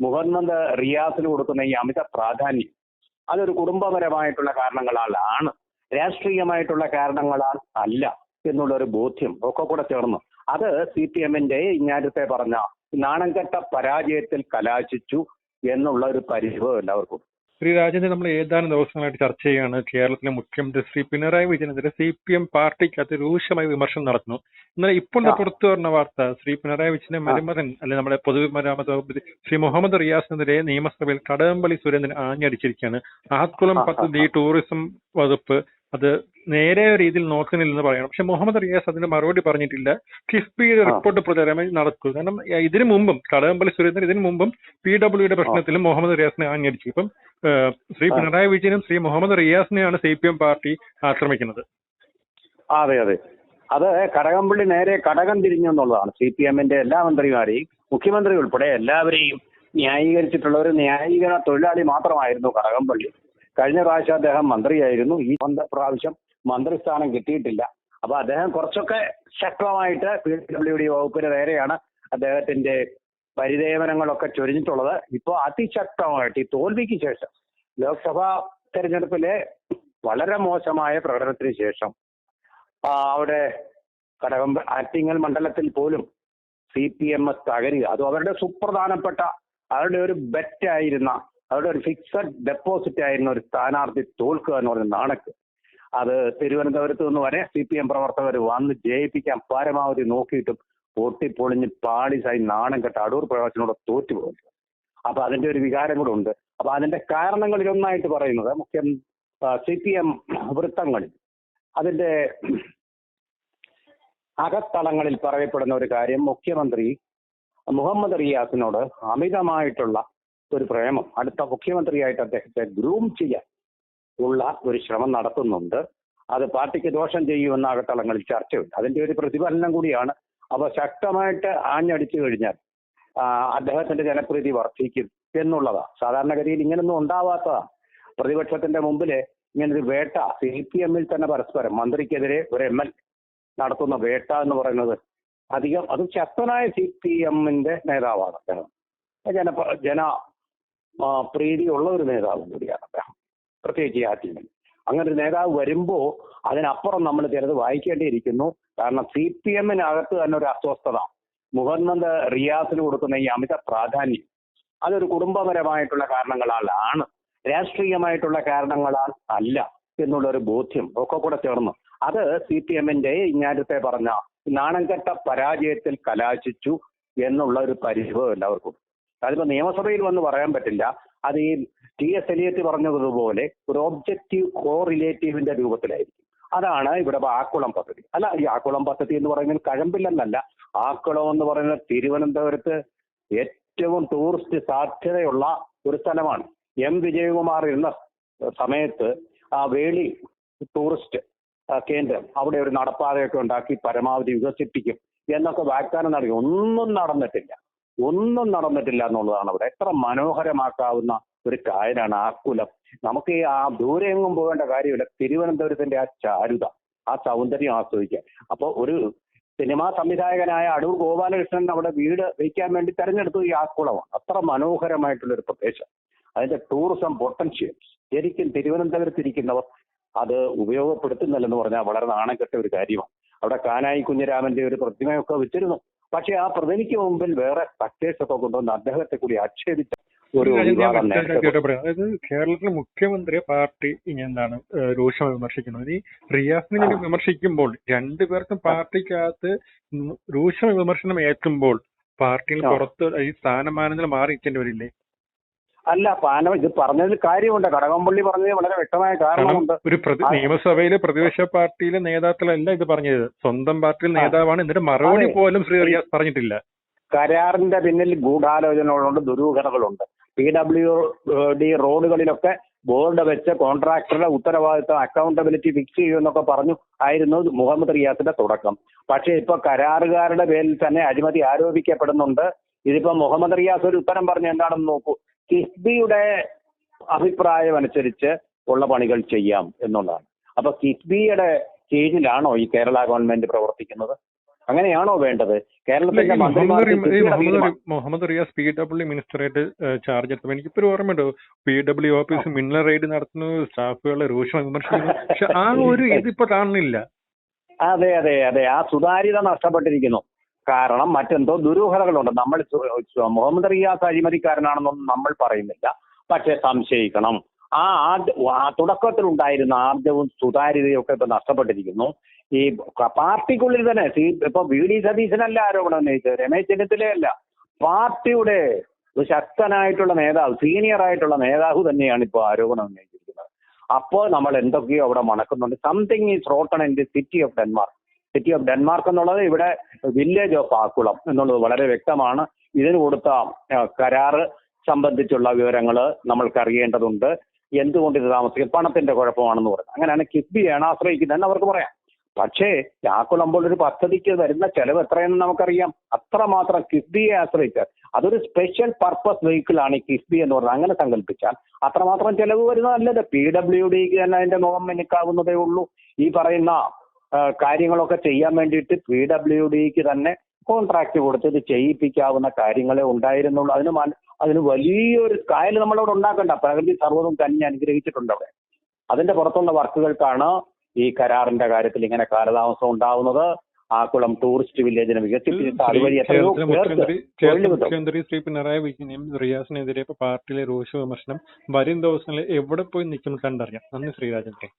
മുഹമ്മദ് റിയാസിന് കൊടുക്കുന്ന ഈ അമിത പ്രാധാന്യം അതൊരു കുടുംബപരമായിട്ടുള്ള കാരണങ്ങളാലാണ് രാഷ്ട്രീയമായിട്ടുള്ള കാരണങ്ങളാൽ അല്ല എന്നുള്ള ഒരു ബോധ്യം ഒക്കെ കൂടെ ചേർന്ന്. അത് സി പി എമ്മിന്റെ ഞാനത്തെ പറഞ്ഞ നാണംകെട്ട പരാജയത്തിൽ കലാശിച്ചു എന്നുള്ള ഒരു പരിഭവം എല്ലാവർക്കും ശ്രീ രാജേന്ദ്രൻ നമ്മൾ ഏതാനും ദിവസങ്ങളായിട്ട് ചർച്ച ചെയ്യുകയാണ് കേരളത്തിലെ മുഖ്യമന്ത്രി ശ്രീ പിണറായി വിജയനെതിരെ സി പി എം പാർട്ടിക്കകത്ത് രൂക്ഷമായ വിമർശനം നടത്തുന്നു എന്നാൽ ഇപ്പോൾ. പുറത്തു വരുന്ന വാർത്ത ശ്രീ പിണറായി വിജയന്റെ മരുമകൻ അല്ലെ നമ്മുടെ പൊതുമരാമത്ത് വകുപ്പ് ശ്രീ മുഹമ്മദ് റിയാസിനെതിരെ നിയമസഭയിൽ കടകംപള്ളി സുരേന്ദ്രൻ ആഞ്ഞടിച്ചിരിക്കുകയാണ്. ആക്കുളം ആ, ആ, പദ്ധതി ടൂറിസം വകുപ്പ് അത് നേരെ രീതിയിൽ നോക്കുന്നില്ലെന്ന് പറയണം. പക്ഷെ മുഹമ്മദ് റിയാസ് അതിന് മറുപടി പറഞ്ഞിട്ടില്ല. കിഫ്ബിയുടെ റിപ്പോർട്ട് പ്രചാരമായി നടക്കും. കാരണം ഇതിനു മുമ്പും കടകംപള്ളി സുരേന്ദ്രൻ ഇതിനു മുമ്പും പി ഡബ്ല്യുടെ പ്രശ്നത്തിലും മുഹമ്മദ് റിയാസിനെ ആഞ്ഞടിച്ചു ഇപ്പം ശ്രീ പിണറായി വിജയനും ശ്രീ മുഹമ്മദ് റിയാസിനെയാണ് സി പി എം പാർട്ടി ആക്രമിക്കുന്നത്. അതെ അതെ. അത് കടകംപള്ളി നേരെ കടകം തിരിഞ്ഞു എന്നുള്ളതാണ് സി പി എമ്മിന്റെ എല്ലാ മന്ത്രിമാരെയും മുഖ്യമന്ത്രി ഉൾപ്പെടെ എല്ലാവരെയും ന്യായീകരിച്ചിട്ടുള്ള ഒരു ന്യായീകരണ തൊഴിലാളി മാത്രമായിരുന്നു കടകംപള്ളി. കഴിഞ്ഞ പ്രാവശ്യം അദ്ദേഹം മന്ത്രിയായിരുന്നു. ഈ പ്രാവശ്യം മന്ത്രിസ്ഥാനം കിട്ടിയിട്ടില്ല. അപ്പൊ അദ്ദേഹം കുറച്ചൊക്കെ ശക്തമായിട്ട് പി ഡബ്ല്യു ഡി വകുപ്പിന് നേരെയാണ് അദ്ദേഹത്തിന്റെ പരിദേവനങ്ങളൊക്കെ ചൊരിഞ്ഞിട്ടുള്ളത്. ഇപ്പോൾ അതിശക്തമായിട്ട് ഈ തോൽവിക്ക് ശേഷം ലോക്സഭാ തെരഞ്ഞെടുപ്പിലെ വളരെ മോശമായ പ്രകടനത്തിന് ശേഷം അവിടെ കടകം ആറ്റിങ്ങൽ മണ്ഡലത്തിൽ പോലും സി പി എം എസ് തകരുക. അതും അവരുടെ സുപ്രധാനപ്പെട്ട അവരുടെ ഒരു ബെറ്റ് അവരുടെ ഒരു ഫിക്സഡ് ഡെപ്പോസിറ്റ് ആയിരുന്ന ഒരു സ്ഥാനാർത്ഥി തോൽക്കുക എന്ന് പറയുന്ന നാണക്ക് അത് തിരുവനന്തപുരത്ത് നിന്ന് വരെ സി പി എം പ്രവർത്തകർ വന്ന് ജയിപ്പിക്കാൻ പരമാവധി നോക്കിയിട്ടും പൊട്ടിപ്പൊളിഞ്ഞ് പാളിസായി നാണം കെട്ട അടൂർ തോറ്റു. തോറ്റുപോകും അപ്പൊ അതിന്റെ ഒരു വികാരം കൂടെ ഉണ്ട് അപ്പൊ അതിന്റെ കാരണങ്ങളിൽ ഒന്നായിട്ട് പറയുന്നത് മുഖ്യം സി പി എം വൃത്തങ്ങളിൽ അതിന്റെ അകത്തളങ്ങളിൽ പറയപ്പെടുന്ന ഒരു കാര്യം മുഖ്യമന്ത്രി മുഹമ്മദ് റിയാസിനോട് അമിതമായിട്ടുള്ള ഒരു പ്രേമം. അടുത്ത മുഖ്യമന്ത്രിയായിട്ട് അദ്ദേഹത്തെ ഗ്രൂം ചെയ്യാൻ ഉള്ള ഒരു ശ്രമം നടത്തുന്നുണ്ട്. അത് പാർട്ടിക്ക് ദോഷം ചെയ്യുമെന്ന അകത്തളങ്ങളിൽ ചർച്ചയുണ്ട്. അതിന്റെ ഒരു പ്രതിഫലനം കൂടിയാണ്. അപ്പൊ ശക്തമായിട്ട് ആഞ്ഞടിച്ചു കഴിഞ്ഞാൽ അദ്ദേഹത്തിന്റെ ജനപ്രീതി വർദ്ധിക്കും എന്നുള്ളതാ. സാധാരണഗതിയിൽ ഇങ്ങനൊന്നും ഉണ്ടാവാത്തതാ. പ്രതിപക്ഷത്തിന്റെ മുമ്പിൽ ഇങ്ങനൊരു വേട്ട സി പി എമ്മിൽ തന്നെ പരസ്പരം മന്ത്രിക്കെതിരെ ഒരു എം എൽ നടത്തുന്ന വേട്ട എന്ന് പറയുന്നത് അധികം അത് ശക്തനായ സി പി എമ്മിന്റെ നേതാവാണ് അദ്ദേഹം. ജന ജന പ്രീതിയുള്ള ഒരു നേതാവും കൂടിയാണ് അദ്ദേഹം. പ്രത്യേകിച്ച് ആ ടീമിൽ അങ്ങനെ ഒരു നേതാവ് വരുമ്പോ അതിനപ്പുറം നമ്മൾ ചിലത് വായിക്കേണ്ടിയിരിക്കുന്നു. കാരണം സി പി എമ്മിനകത്ത് തന്നെ ഒരു അസ്വസ്ഥത. മുഹമ്മദ് റിയാസിന് കൊടുക്കുന്ന ഈ അമിത പ്രാധാന്യം അതൊരു കുടുംബപരമായിട്ടുള്ള കാരണങ്ങളാലാണ് രാഷ്ട്രീയമായിട്ടുള്ള കാരണങ്ങളാൽ അല്ല എന്നുള്ള ഒരു ബോധ്യം ഒക്കെ കൂടെ ചേർന്ന്. അത് സി പി എമ്മിന്റെ ഇങ്ങാരത്തെ പറഞ്ഞ നാണംകെട്ട പരാജയത്തിൽ കലാശിച്ചു എന്നുള്ള ഒരു പരിഭവം എല്ലാവർക്കും അതിപ്പോ നിയമസഭയിൽ വന്ന് പറയാൻ പറ്റില്ല. അത് ഈ ടി എസ് എലിയറ്റ് പറഞ്ഞതുപോലെ ഒരു ഒബ്ജക്റ്റീവ് കോ റിലേറ്റീവിന്റെ രൂപത്തിലായിരിക്കും. അതാണ് ഇവിടെ ആക്കുളം പദ്ധതി. അല്ല ഈ ആക്കുളം പദ്ധതി എന്ന് പറയുന്നത് കഴമ്പില്ലെന്നല്ല. ആക്കുളം എന്ന് പറയുന്നത് തിരുവനന്തപുരത്ത് ഏറ്റവും ടൂറിസ്റ്റ് സാധ്യതയുള്ള ഒരു സ്ഥലമാണ്. എം വിജയകുമാർ ഇരുന്ന സമയത്ത് ആ വേളി ടൂറിസ്റ്റ് കേന്ദ്രം അവിടെ ഒരു നടപ്പാതയൊക്കെ ഉണ്ടാക്കി പരമാവധി വികസിപ്പിക്കും എന്നൊക്കെ വാഗ്ദാനം നൽകി ഒന്നും നടന്നിട്ടില്ല. ഒന്നും നടന്നിട്ടില്ല എന്നുള്ളതാണ് അവിടെ എത്ര മനോഹരമാക്കാവുന്ന ഒരു കായലാണ് ആക്കുലം നമുക്ക് ആ ദൂരെ എങ്ങും പോകേണ്ട കാര്യമില്ല. തിരുവനന്തപുരത്തിന്റെ ആ ചാരുത ആ സൗന്ദര്യം ആസ്വദിക്കാൻ. അപ്പൊ ഒരു സിനിമാ സംവിധായകനായ അടൂർ ഗോപാലകൃഷ്ണൻ അവിടെ വീട് വയ്ക്കാൻ വേണ്ടി തെരഞ്ഞെടുത്തു ഈ ആക്കുളമാണ് അത്ര മനോഹരമായിട്ടുള്ള ഒരു പ്രദേശം. അതിന്റെ ടൂറിസം പൊട്ടൻഷ്യൽ. ശരിക്കും തിരുവനന്തപുരത്തിരിക്കുന്നവർ അത് ഉപയോഗപ്പെടുത്തുന്നില്ലെന്ന് പറഞ്ഞാൽ വളരെ നാണംകെട്ട ഒരു കാര്യമാണ്. അവിടെ കാനായി കുഞ്ഞിരാമന്റെ ഒരു പ്രതിമയൊക്കെ വെച്ചിരുന്നു. പക്ഷെ ആ പ്രതിനിധിക്ക് മുമ്പിൽ വേറെ സ്ട്രക്ചേഴ്സ് ഒക്കെ കൊണ്ടുവന്ന് അദ്ദേഹത്തെ കൂടി ആക്ഷേപിച്ച ഒരു. അതായത് കേരളത്തിലെ മുഖ്യമന്ത്രിയെ പാർട്ടി ഇനി എന്താണ് രൂക്ഷമായി വിമർശിക്കുന്നത് ഈ റിയാസിനെ വിമർശിക്കുമ്പോൾ രണ്ടുപേർക്കും പാർട്ടിക്കകത്ത് രൂക്ഷ വിമർശനം ഏൽക്കുമ്പോൾ പാർട്ടിയിൽ. പുറത്ത് ഈ സ്ഥാനമാനങ്ങൾ മാറി നിൽക്കേണ്ടി വരില്ലേ അല്ല പാന ഇത് പറഞ്ഞതിൽ കാര്യമുണ്ട്. കടകംപള്ളി പറഞ്ഞത് വളരെ വ്യക്തമായ കാരണമുണ്ട് ഒരു. നിയമസഭയിലെ പ്രതിപക്ഷ പാർട്ടിയിലെ നേതാക്കളല്ല ഇത് പറഞ്ഞത്. സ്വന്തം പാർട്ടിയിലെ നേതാവാണ്. എന്നിട്ട് മറുപടി. പോലും ശ്രീ റിയാസ് പറഞ്ഞിട്ടില്ല. കരാറിന്റെ പിന്നിൽ ഗൂഢാലോചനകളുണ്ട് ദുരൂഹതകളുണ്ട്. പി ഡബ്ല്യു ഡി റോഡുകളിലൊക്കെ ബോർഡ് വെച്ച് കോൺട്രാക്ടറുടെ ഉത്തരവാദിത്തം അക്കൗണ്ടബിലിറ്റി ഫിക്സ് ചെയ്യുമെന്നൊക്കെ പറഞ്ഞു ആയിരുന്നു മുഹമ്മദ് റിയാസിന്റെ തുടക്കം. പക്ഷേ ഇപ്പൊ കരാറുകാരുടെ പേരിൽ തന്നെ അഴിമതി ആരോപിക്കപ്പെടുന്നുണ്ട്. ഇതിപ്പോ മുഹമ്മദ് റിയാസ് ഒരു ഉത്തരം പറഞ്ഞു എന്താണെന്ന് നോക്കൂ. കിഫ്ബിയുടെ അഭിപ്രായം അനുസരിച്ച് ഉള്ള പണികൾ ചെയ്യാം എന്നുള്ളതാണ്. അപ്പൊ കിഫ്ബിയുടെ കീഴിലാണോ ഈ കേരള ഗവൺമെന്റ് പ്രവർത്തിക്കുന്നത്? അങ്ങനെയാണോ വേണ്ടത്? കേരളത്തിന്റെ മുഹമ്മദ് റിയാസ് പി ഡബ്ല്യു മിനിസ്റ്ററായിട്ട് ചാർജ് എടുത്തപ്പോൾ എനിക്കിപ്പോ ഒരു ഓർമ്മയുണ്ടോ. പി ഡബ്ല്യു ഓഫീസ് മിന്നൽ റെയ്ഡ് നടത്തുന്നു സ്റ്റാഫുകളെ രൂക്ഷമായി വിമർശിക്കുന്നു. പക്ഷെ ആ ഒരു ഇതിപ്പോ കാണുന്നില്ല. അതെ അതെ അതെ. ആ സുതാര്യത നഷ്ടപ്പെട്ടിരിക്കുന്നു. കാരണം മറ്റെന്തോ ദുരൂഹതകളുണ്ട്. നമ്മൾ മുഹമ്മദ് റിയാസ് അഴിമതിക്കാരനാണെന്നൊന്നും നമ്മൾ പറയുന്നില്ല. പക്ഷെ സംശയിക്കണം. ആ തുടക്കത്തിൽ ഉണ്ടായിരുന്ന ആർജവും സുതാര്യതയും ഒക്കെ ഇപ്പൊ നഷ്ടപ്പെട്ടിരിക്കുന്നു. ഈ പാർട്ടിക്കുള്ളിൽ തന്നെ ഇപ്പൊ വി ഡി സതീശനല്ല ആരോപണം ഉന്നയിച്ചത്. രമേശ് ചെന്നിത്തലയല്ല പാർട്ടിയുടെ ശക്തനായിട്ടുള്ള നേതാവ് സീനിയർ ആയിട്ടുള്ള നേതാവ് തന്നെയാണ് ഇപ്പോൾ ആരോപണം ഉന്നയിച്ചിരിക്കുന്നത്. അപ്പോൾ നമ്മൾ എന്തൊക്കെയോ അവിടെ മണക്കുന്നുണ്ട്. Something is rotten in the city of Denmark city of Denmark എന്നുള്ളത് ഇവിടെ വില്ലേജ് ഓഫ് ആക്കുളം എന്നുള്ളത് വളരെ വ്യക്തമാണ്. ഇതിന് കൊടുത്ത കരാറ് സംബന്ധിച്ചുള്ള വിവരങ്ങൾ നമ്മൾക്ക് അറിയേണ്ടതുണ്ട് എന്തുകൊണ്ട് ഇത് താമസിക്കും പണത്തിന്റെ കുഴപ്പമാണെന്ന് പറഞ്ഞു അങ്ങനെയാണ് കിഫ്ബിയാണ് ആശ്രയിക്കുന്നതെന്ന് അവർക്ക് പറയാം. പക്ഷേ ആക്കുളം ഒരു പദ്ധതിക്ക് വരുന്ന ചെലവ് എത്രയെന്ന് നമുക്കറിയാം. അത്രമാത്രം കിഫ്ബിയെ ആശ്രയിച്ച് അതൊരു സ്പെഷ്യൽ പർപ്പസ് വെഹിക്കിൾ ആണ് ഈ കിഫ്ബി എന്ന് പറഞ്ഞത് അങ്ങനെ സങ്കല്പിച്ചാൽ അത്രമാത്രം ചെലവ് വരുന്നതല്ലത് പി ഡബ്ല്യു ഡിക്ക് തന്നെ അതിന്റെ മുഖം മിനുക്കാവുന്നതേ ഉള്ളൂ. ഈ പറയുന്ന കാര്യങ്ങളൊക്കെ ചെയ്യാൻ വേണ്ടിയിട്ട് പി ഡബ്ല്യു ഡിക്ക് തന്നെ കോൺട്രാക്ട് കൊടുത്ത് ഇത് ചെയ്യിപ്പിക്കാവുന്ന കാര്യങ്ങളെ ഉണ്ടായിരുന്നുള്ളൂ. അതിന് അതിന് വലിയൊരു കായൽ നമ്മളവിടെ ഉണ്ടാക്കണ്ട. പ്രകൃതി സർവതും കഞ്ഞി അനുഗ്രഹിച്ചിട്ടുണ്ട് അവിടെ. അതിന്റെ പുറത്തുള്ള വർക്കുകൾക്കാണ് ഈ കരാറിന്റെ കാര്യത്തിൽ ഇങ്ങനെ കാലതാമസം ഉണ്ടാവുന്നത്. ആക്കുളം ടൂറിസ്റ്റ് വില്ലേജിനെ വികസിപ്പിച്ചിട്ട് അതുവഴി എത്രയോ മുഖ്യമന്ത്രി ശ്രീ പിണറായി വിജയനെയും റിയാസിനെതിരെ പാർട്ടിയിലെ രൂക്ഷ വിമർശനം വരും ദിവസങ്ങളിൽ എവിടെ പോയി നിൽക്കും കണ്ടറിയാം. നന്ദി ശ്രീരാജേന്ദ്രൻ